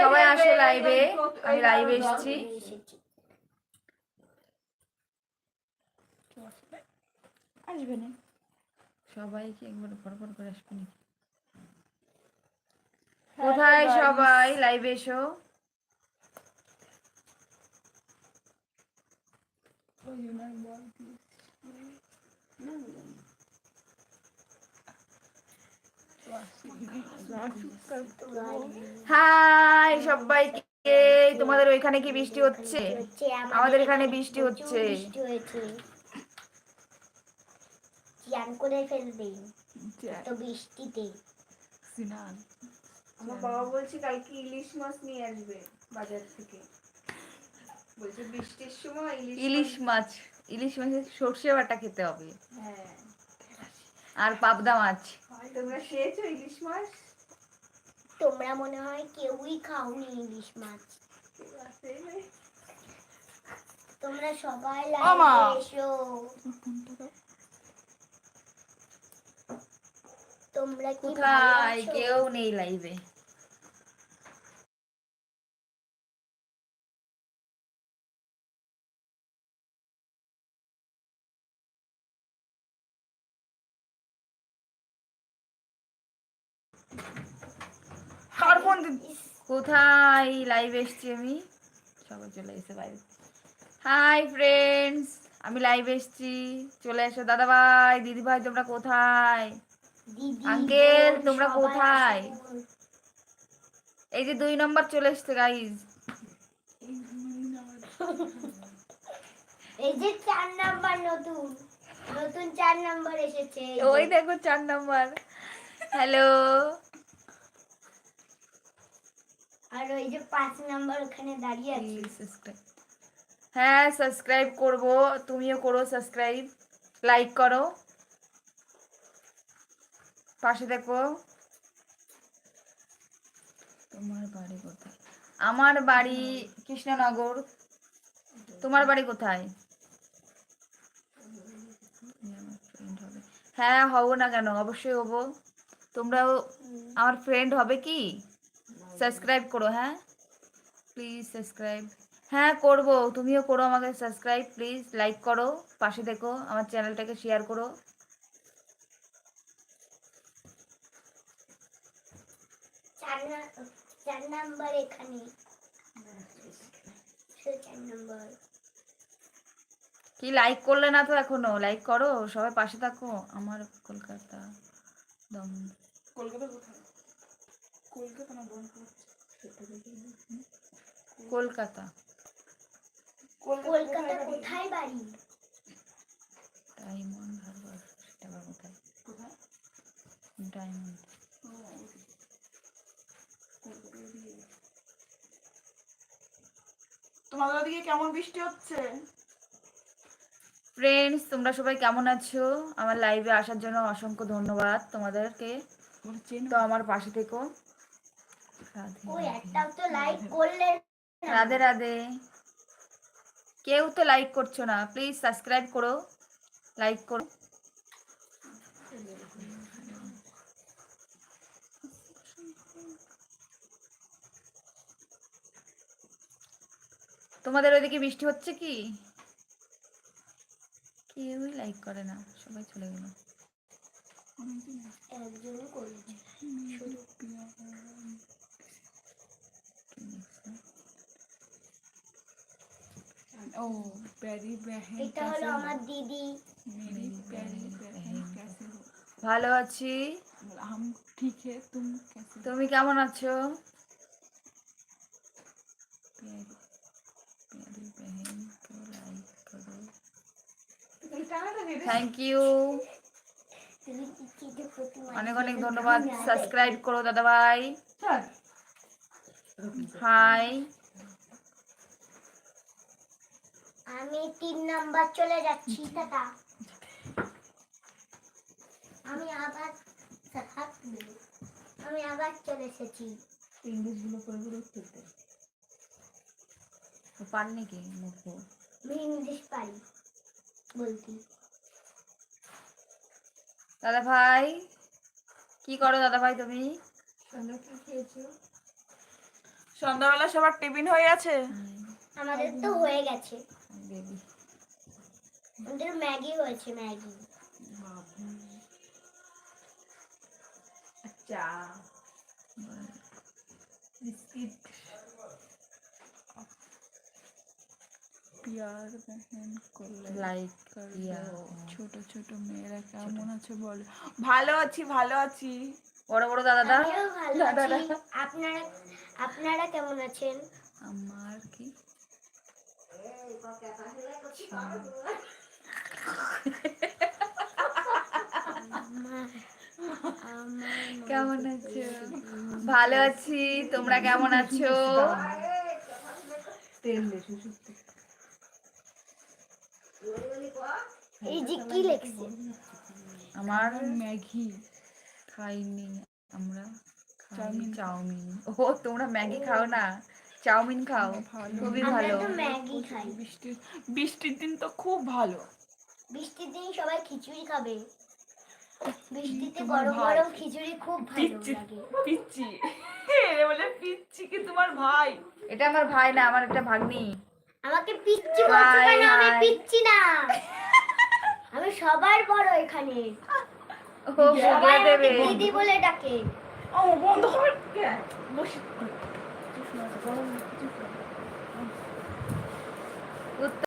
সবাই আসো লাইভে আমি লাইভে এসেছি। আসবে না। সবাইকে একবার ফরফর করে আসবে নাকি? কোথায় সবাই লাইভে এসো? বল হাই সবাইকে তোমাদের ওইখানে কি বৃষ্টি হচ্ছে? আমাদের এখানে বৃষ্টি হচ্ছে। চান করে ফেলবে। তো বৃষ্টিতে। সিনান। আমার বাবা বলছে কালকে ইলিশ মাছ নিয়ে আসবে বাজার থেকে। বলছে বৃষ্টির সময় ইলিশ মাছ ইলিশ মাছের সর্ষে বাটা খেতে হবে। হ্যাঁ। আর পাবদা মাছ। তোমরা খেয়েছো ইলিশ মাছ? তোমরা মনে হয় কেউই খাওনি ইলিশ মাছ। তোমরা সবাই। লাইভে এসো। তোমরা কি কোথায়? কেউ নেই লাইভে। ফোন কোথায়? লাইভ এসছি আমি। সবাই চলে এসে বাইরে হাই ফ্রেন্ডস আমি লাইভ এসছি। চলে এসো দাদা ভাই দিদি ভাই তোমরা কোথায়? আঙ্কেল, তোমরা কোথায়? এই যে দুই নম্বর চলে এসছে গাইজ এই যে চার নাম্বার নতুন। নতুন চার নাম্বার এসেছে। এই যে। ওই দেখো চার নম্বর। হ্যালো আর ওই যে পাঁচ নাম্বার ওখানে দাঁড়িয়ে আছে। হ্যাঁ সাবস্ক্রাইব করব। তুমিও করো সাবস্ক্রাইব লাইক করো। পাশে দেখো। তোমার বাড়ি কোথায়? আমার বাড়ি কৃষ্ণনগর। তোমার বাড়ি কোথায়? হ্যাঁ হব না কেন? অবশ্যই হব। তোমরাও আমার ফ্রেন্ড হবে কি? সাবস্ক্রাইব করো হ্যাঁ? প্লিজ সাবস্ক্রাইব হ্যাঁ করব। তুমিও করো আমাকে সাবস্ক্রাইব প্লিজ লাইক করো পাশে দেখো আমার চ্যানেলটাকে শেয়ার করো। চার নাম্বার এখানে। কি লাইক করলে না তো এখনও? লাইক করো সবাই পাশে থাকো। আমার কলকাতা দম। কলকাতা কোথায়? কলকাতা না কলকাতা। কলকাতা কোথায় বাড়ি? ডায়মন্ড হারবার সেটা আবার কোথায়? ডায়মন্ড। তোমাদের ওদিকে কেমন বৃষ্টি হচ্ছে? ফ্রেন্ডস তোমরা সবাই কেমন আছো? আমার লাইভে আসার জন্য অসংখ্য ধন্যবাদ তোমাদেরকে। তো আমার পাশে থেকো। রাধে রাধে। কেউ তো লাইক করছ না। প্লিজ সাবস্ক্রাইব করো লাইক করো। তোমাদের ওইদিকে বৃষ্টি হচ্ছে কি? কেউই লাইক করে না। সবাই চলে গেল। একজনও করেছে। ओ प्यारी बहन এটা হলো আমার দিদি मेरी प्यारी बहन कैसे हो ভালো আছি हम ठीक है तुम कैसे हो তুমি কেমন আছো प्यारी प्यारी बहन को लाइक करो থ্যাংক ইউ তুমি দিদিকে প্রতি অনেক অনেক ধন্যবাদ সাবস্ক্রাইব করো দাদা ভাই হাই আমি তিন নাম্বার চলে যাচ্ছি দাদা আমি আবার আমি আবার চলে এসেছি। ইংলিশগুলো করে করে চলতে পারি নাকি মুখে? আমি ইংলিশ পারি বলতি। দাদা ভাই কি করো দাদা ভাই তুমি? সন্ধ্যাবেলা সবার টিফিন হয়ে গেছে? আমাদের তো হয়ে গেছে। বেবি। আমাদের ম্যাগি হয়েছে ম্যাগি। আচ্ছা বিস্কিট পিয়ার বহন করলে লাইক ছোট ছোট মেয়েরা কেমন আছে বলো। ভালো আছি ভালো আছি। বড় বড় দাদা দাদা। আপনারা আপনারা কেমন আছেন? আমার কি কেমন আছো? ভালো আছি। তোমরা কেমন আছো? এই যে কি লেখছে? আমার ম্যাগি খাইনি আমরা। চাউমিন। চাউমিন। ও তোমরা ম্যাগি খাও না? চাউমিন খাও। ভালো। খুবই আমরা ভালো। তো ম্যাগি খাই। বৃষ্টি বৃষ্টির দিন তো খুব ভালো। বৃষ্টির দিন সবাই খিচুড়ি খাবে। বৃষ্টিতে গরম গরম খিচুড়ি খুব ভালো পিচ্ছি লাগে। পিচ্ছি এ বলে পিচ্ছি কি তোমার ভাই? এটা আমার ভাই না আমার একটা ভাগ্নি। আমাকে পিচ্ছি বলছো কেন? আমি। পিচ্ছি না। আমি সবার বড় এখানে। ও সবাই দেবে। দিদি বলে ডাকে। ও বন্ধ কর। বসে।